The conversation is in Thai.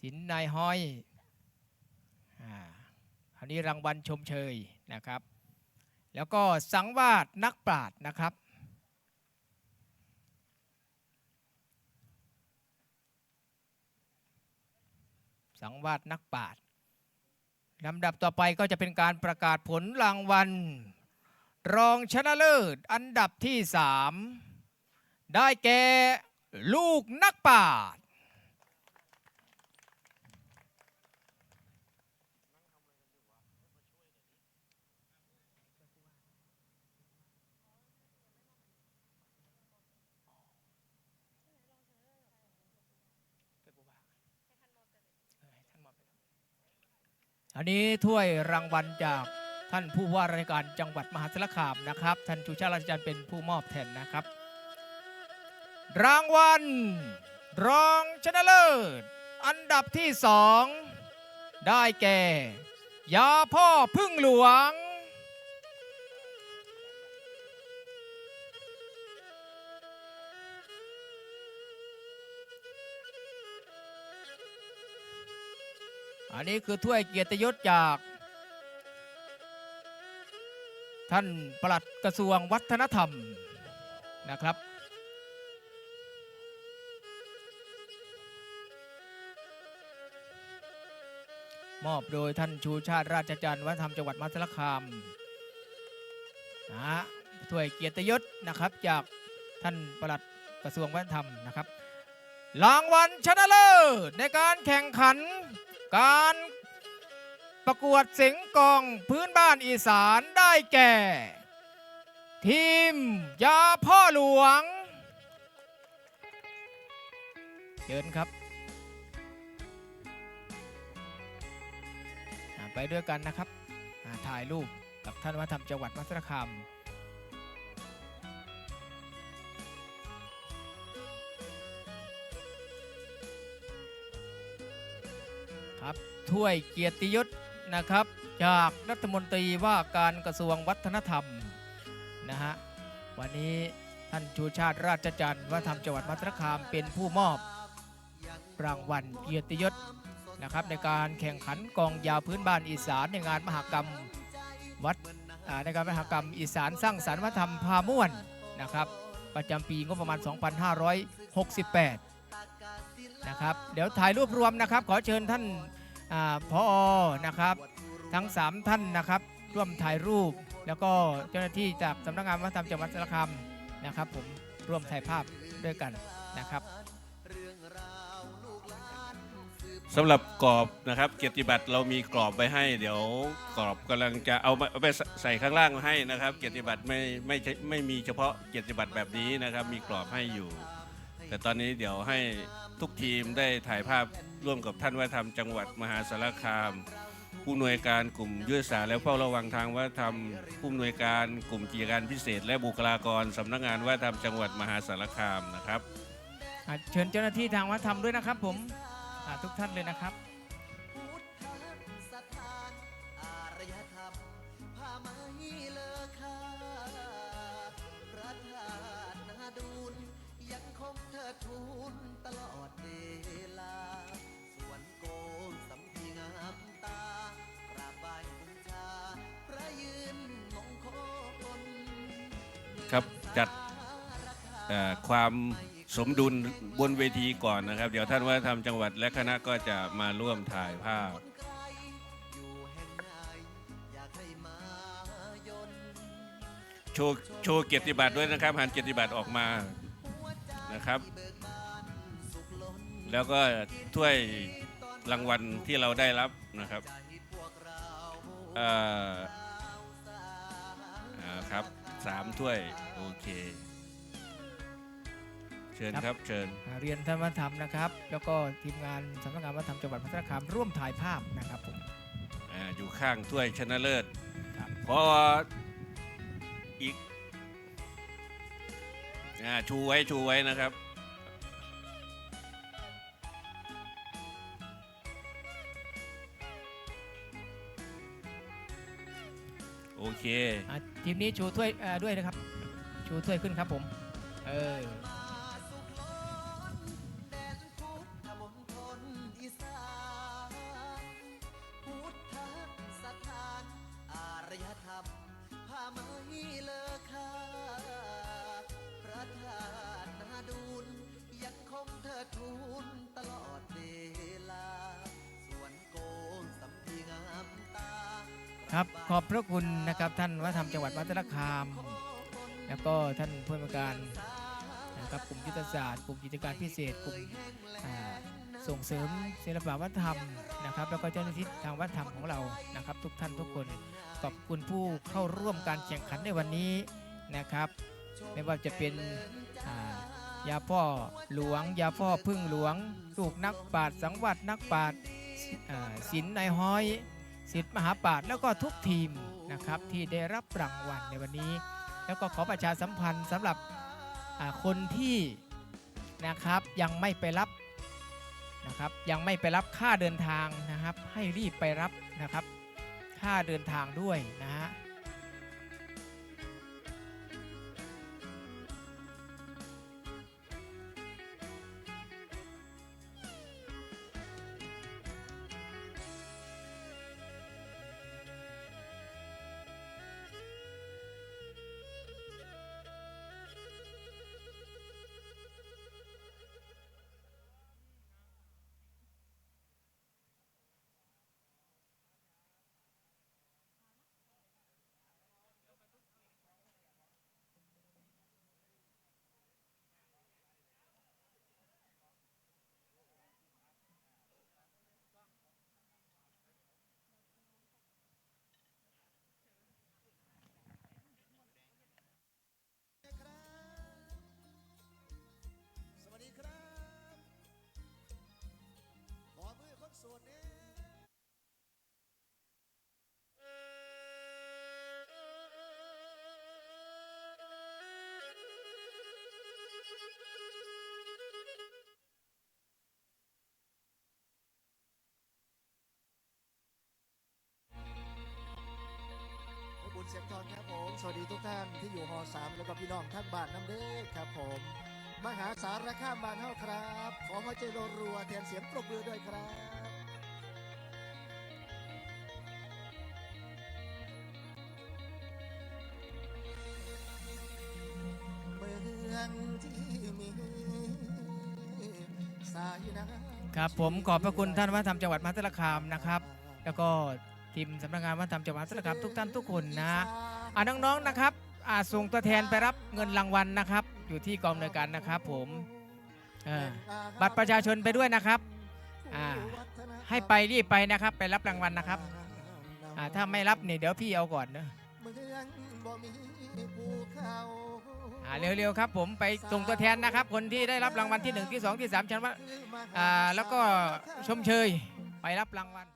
สินนายห้อยอ่าอันนี้รางวัลชมเชยนะครับ แล้วก็สังวาสนักปราชญ์นะครับสังวาสนักปราชญ์ลำดับต่อไปก็จะเป็นการประกาศผลรางวัล รองชนะเลิศอันดับที่สามได้แก่ลูกนักปราชญ์ อันนี้ถ้วยรางวัลจากท่านผู้ว่าราชการจังหวัดมหาสารคามนะครับ ท่านชูชาติราชจันทร์เป็นผู้มอบแทนนะครับ รางวัลรองชนะเลิศ อันดับที่สองได้แก่ ยาพ่อพึ่งหลวง อันนี้คือถ้วยเกียรติยศจาก ท่านปลัดกระทรวงวัฒนธรรมนะครับ มอบโดยท่านชูชาติราชจันทร์วัฒนธรรมจังหวัดมหาสารคามนะถ้วยเกียรติยศนะครับจากท่านปลัดกระทรวงวัฒนธรรมนะครับ รางวัลชนะเลิศในการแข่งขัน การประกวดเสียงกองพื้นบ้านอีสานได้แก่ ทีมยาพ่อหลวงเชิญครับ ไปด้วยกันนะครับถ่ายรูปกับท่านวัฒนธรรมจังหวัดมหาสรคาม ครับถ้วยเกียรติยศนะครับ จากรัฐมนตรีว่าการกระทรวงวัฒนธรรมนะฮะวันนี้ท่านชูชาติราชจันทร์วัฒนธรรมจังหวัดมหาสารคามเป็นผู้มอบรางวัลเกียรติยศนะครับในการแข่งขันกองยาวพื้นบ้านอีสานในงานมหกรรมวัดในการมหกรรมอีสานสร้างสรรค์วัฒนธรรมพาม่วนนะครับประจำปีงบประมาณ 2568 นะครับ เดี๋ยวถ่ายรูปรวมนะครับ ขอเชิญท่านอพอนะครับ ทั้ง 3 ท่านนะครับ ร่วมถ่ายรูป แล้วก็เจ้าหน้าที่จากสำนักงานวัฒนธรรมจังหวัดสารคามนะครับ ผมร่วมถ่ายภาพด้วยกันนะครับสำหรับกรอบนะครับ เกียรติบัตรเรามีกรอบไว้ให้ เดี๋ยวกรอบกำลังจะเอาไปใส่ข้างล่างให้นะครับ เกียรติบัตรไม่ไม่ไม่มีเฉพาะเกียรติบัตรแบบนี้นะครับ มีกรอบให้อยู่ แต่ตอนนี้เดี๋ยวให้ทุกทีมได้ถ่ายภาพร่วมกับท่านวัฒนธรรมจังหวัดมหาสารคาม ผู้อำนวยการกลุ่มยุทธศาสตร์และเฝ้าระวังทางวัฒนธรรม ผู้อำนวยการกลุ่มกิจการพิเศษ และบุคลากรสำนักงานวัฒนธรรมจังหวัดมหาสารคามนะครับ อ่าเชิญเจ้าหน้าที่ทางวัฒนธรรมด้วยนะครับผมอ่าทุกท่านเลยนะครับ พุทธสถานอารยธรรมาไหมเลอค่าพระธาตุนาดูล ยังคงเทิดทูนตลอดเวลา สวนโกนสำพีงามตากราบไหว้บูชาพระยืนมงคลครับจัดความสมดุลบนเวทีก่อนนะครับ เดี๋ยวท่านวัฒนธรรมจังหวัดและคณะก็จะมาร่วมถ่ายภาพโชว์โชว์เกียรติบัตรด้วยนะครับหันเกียรติบัตรออกมา นะครับ แล้วก็ถ้วยรางวัลที่เราได้รับนะครับเอ่ออ่าครับสามถ้วยโอเค เชิญครับเชิญอ่าเรียนท่านวัฒนธรรมนะครับ แล้วก็ทีมงานสำนักงานวัฒนธรรมจังหวัดมหาสารคามร่วมถ่ายภาพนะครับผมอาอยู่ข้างถ้วยชนะเลิศครับเพราะอีก อาชูไว้ชูไว้นะครับ โอเค อ่าทีมนี้ชูถ้วยเอ่อด้วยนะครับ ชูถ้วยขึ้นครับผม เออ ครับขอบพระคุณนะครับท่านวัฒนธรรมจังหวัดมัตตคาม แล้วก็ท่านผู้อำนวยการนะครับกลุ่มยุทธศาสตร์กลุ่มกิจการพิเศษกลุ่มส่งเสริมศิลปวัฒนธรรมนะครับ แล้วก็เจ้าหน้าที่ทางวัฒนธรรมของเรานะครับ ทุกท่านทุกคนขอบคุณผู้เข้าร่วมการแข่งขันในวันนี้นะครับ ไม่ว่าจะเป็นยาพ่อหลวง ยาพ่อพึ่งหลวง ลูกนักปราชญ์สังวัตนักปราชญ์อ่าศิลป์นายห้อย สิทธิ์มหาปาฏแล้วก็ทุกทีมนะครับที่ได้รับรางวัลในวันนี้ แล้วก็ขอประชาสัมพันธ์สำหรับคนที่นะครับยังไม่ไปรับนะครับยังไม่ไปรับค่าเดินทางนะครับ ให้รีบไปรับนะครับ ค่าเดินทางด้วยนะฮะ บุญเสียงทองครับผม สวัสดีทุกท่านที่อยู่หอสามแล้วก็พี่น้องทั้งบ้านน้ำเด้อครับผม มหาสารคามบ้านเฮาครับ ขอหัวใจรัวแทนเสียงปรบมือด้วยครับ ครับผมขอบพระคุณท่านวัฒนธรรมจังหวัดมหาสารคามนะครับ แล้วก็ทีมสำนักงานวัฒนธรรมจังหวัดมหาสารคามทุกท่านทุกคนนะอ่าน้องๆนะครับอ่าส่งตัวแทนไปรับเงินรางวัลนะครับ อยู่ที่กองอำนวยการนะครับผมเออบัตรประชาชนไปด้วยนะครับอ่าให้ไปรีบไปนะครับ ไปรับรางวัลนะครับอ่าถ้าไม่รับเนี่ยเดี๋ยวพี่เอาก่อนนะ เมืองบ่มีภูเขา อ่าเร็วๆครับผมไปส่งตัวแทนนะครับ คนที่ได้รับรางวัลที่ 1 ที่ 2 ที่ 3ชั้นว่าอ่าแล้วก็ชมเชยไปรับรางวัล